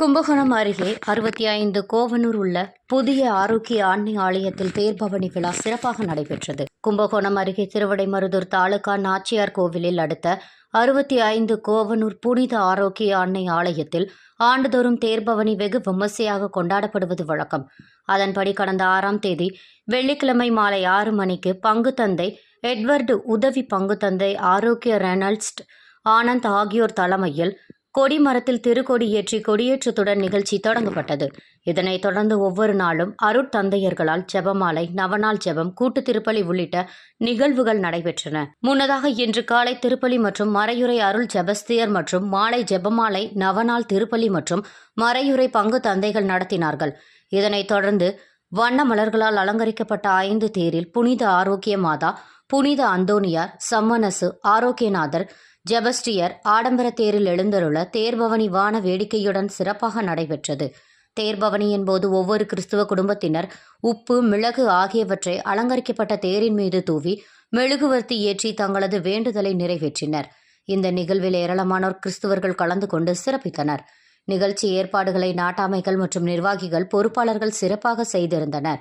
கும்பகோணம் அருகே அறுபத்தி ஐந்து கோவனூர் உள்ள புதிய ஆரோக்கிய ஆண்மை ஆலயத்தில் தேர்பவனி விழா சிறப்பாக நடைபெற்றது. கும்பகோணம் அருகே திருவடைமருதூர் தாலுகா நாச்சியார் கோவிலில் அடுத்த அறுபத்தி ஐந்து கோவனூர் புனித ஆரோக்கிய அன்னை ஆலயத்தில் ஆண்டுதோறும் தேர்பவனி வெகு விமர்சையாக கொண்டாடப்படுவது வழக்கம். அதன்படி கடந்த ஆறாம் தேதி வெள்ளிக்கிழமை மாலை ஆறு மணிக்கு பங்கு தந்தை எட்வர்டு உதவி பங்கு தந்தை ஆரோக்கிய ரெனல்ஸ்ட் ஆனந்த் ஆகியோர் தலைமையில் கொடிமரத்தில் திருக்கொடி ஏற்றி கொடியேற்றத்துடன் நிகழ்ச்சி தொடங்கப்பட்டது. இதனைத் தொடர்ந்து ஒவ்வொரு நாளும் அருட்தந்தையர்களால் ஜெபமாலை நவநாள் ஜெபம் கூட்டு திருப்பலி உள்ளிட்ட நிகழ்வுகள் நடைபெற்றன. முன்னதாக இன்று காலை திருப்பலி மற்றும் மறையுறை அருள் ஜெபஸ்தியர் மற்றும் மாலை ஜெபமாலை நவநாள் திருப்பலி மற்றும் மறையுறை பங்கு தந்தைகள் நடத்தினார்கள். இதனைத் தொடர்ந்து வண்ண மலர்களால் அலங்கரிக்கப்பட்ட ஐந்து தேரில் புனித ஆரோக்கிய மாதா புனித அந்தோனியார் சம்மனசு ஆரோக்கியநாதர் ஜெபஸ்டியர் ஆடம்பர தேரில் எழுந்தருள தேர்பவனி வான வேடிக்கையுடன் சிறப்பாக நடைபெற்றது. தேர்பவனியின் போது ஒவ்வொரு கிறிஸ்துவ குடும்பத்தினர் உப்பு மிளகு ஆகியவற்றை அலங்கரிக்கப்பட்ட தேரின் மீது தூவி மெழுகுவர்த்தி ஏற்றி தங்களது வேண்டுதலை நிறைவேற்றினர். இந்த நிகழ்வில் ஏராளமானோர் கிறிஸ்துவர்கள் கலந்து கொண்டு சிறப்பித்தனர். நிகழ்ச்சி ஏற்பாடுகளை நாட்டாமைகள் மற்றும் நிர்வாகிகள் பொறுப்பாளர்கள் சிறப்பாக செய்திருந்தனர்.